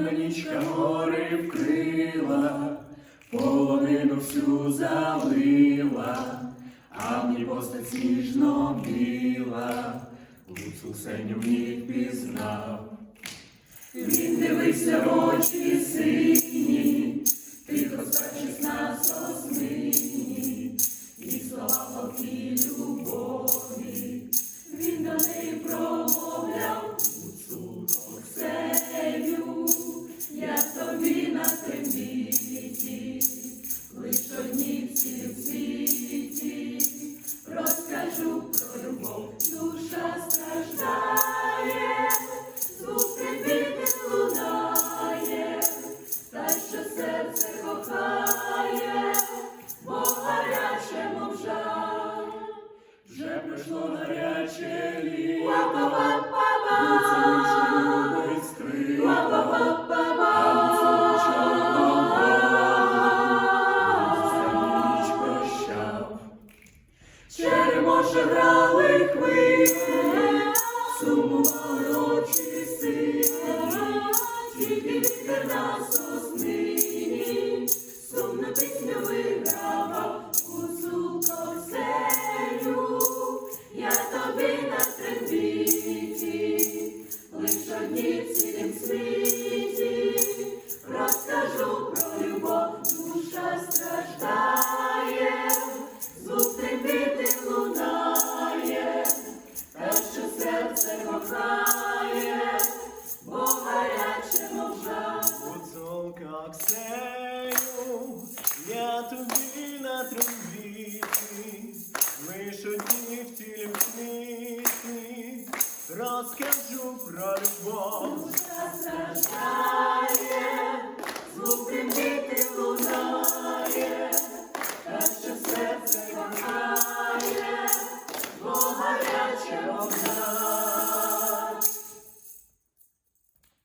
темна нічка гори вкрила, полонину всю залила, а мені постать сніжно біла, у Сеню в ній пізнав. Він дивився в очі сині, Черемоше я тобі на трембіті, лиш одні в тілім світі, розкажу про любов. страждає, звук трембіти лунає, та що серце кохає, бо гаряче вогна.